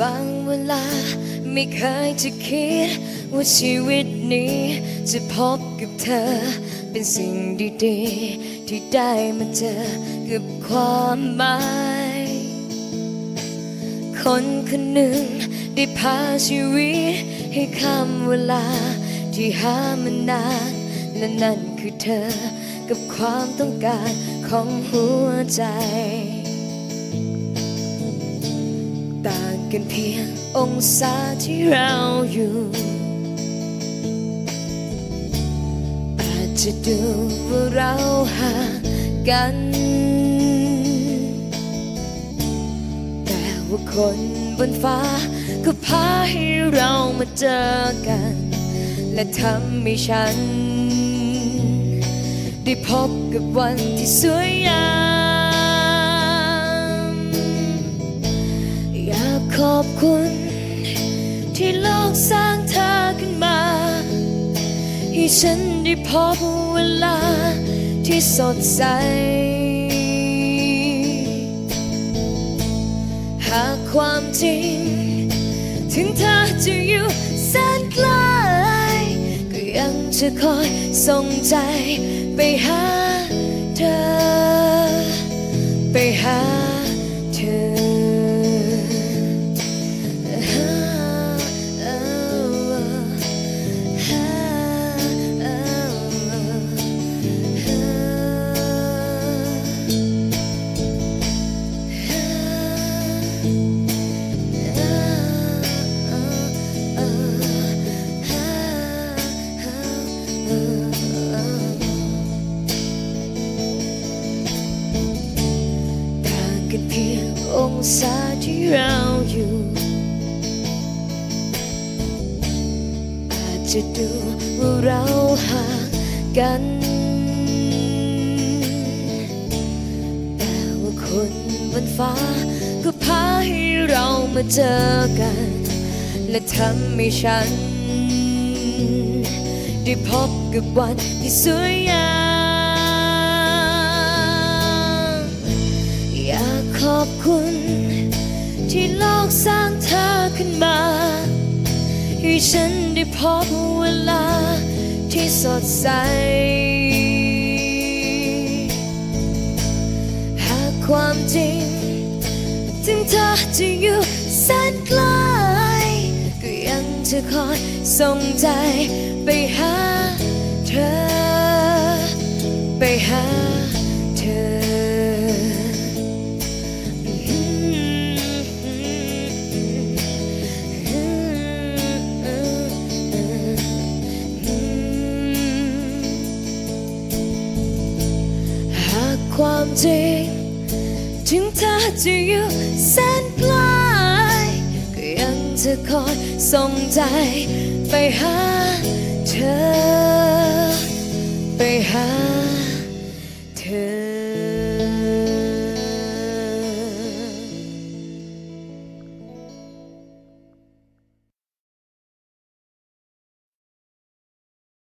บางเวลาไม่เคยจะคิด ว่าชีวิตนี้จะพบกับเธอ เป็นสิ่งดีๆ ที่ได้มาเจอกับความหมาย คนคนหนึ่งได้พาชีวิต ให้ข้ามเวลาที่หามานานและนั่นคือเธอกับความต้องการของหัวใจ กันเพียงองศาที่เราอยู่ อาจจะดูว่าเราห่างกัน แต่ว่าคนบนฟ้าก็พาให้เรามาเจอกัน และทำให้ฉัน ได้พบกับวันที่สวยงาม สร้างเธอขึ้นมา ให้ฉันได้พบเวลาที่สดใส หากความจริง ถึงเธอจะอยู่แสนไกลก็ยังจะคอยส่งใจไปหาเธอ ไปหา ศาที่เราอยู่ อาจจะดูว่าเราห่างกัน แต่ว่าคนบนฟ้าก็พาให้เรามาเจอกัน และทำให้ฉัน ได้พบกับวันที่สวยงาม ขึ้นมาให้ฉันได้พบเวลาที่สดใส หากความจริง ถึงเธอจะอยู่แสนไกลก็ยังจะคอยส่งใจไปหาเธอ ไปหา ความจริง ถึงเธอจะอยู่แสนไกลก็ยังจะคอยส่งใจไปหาเธอ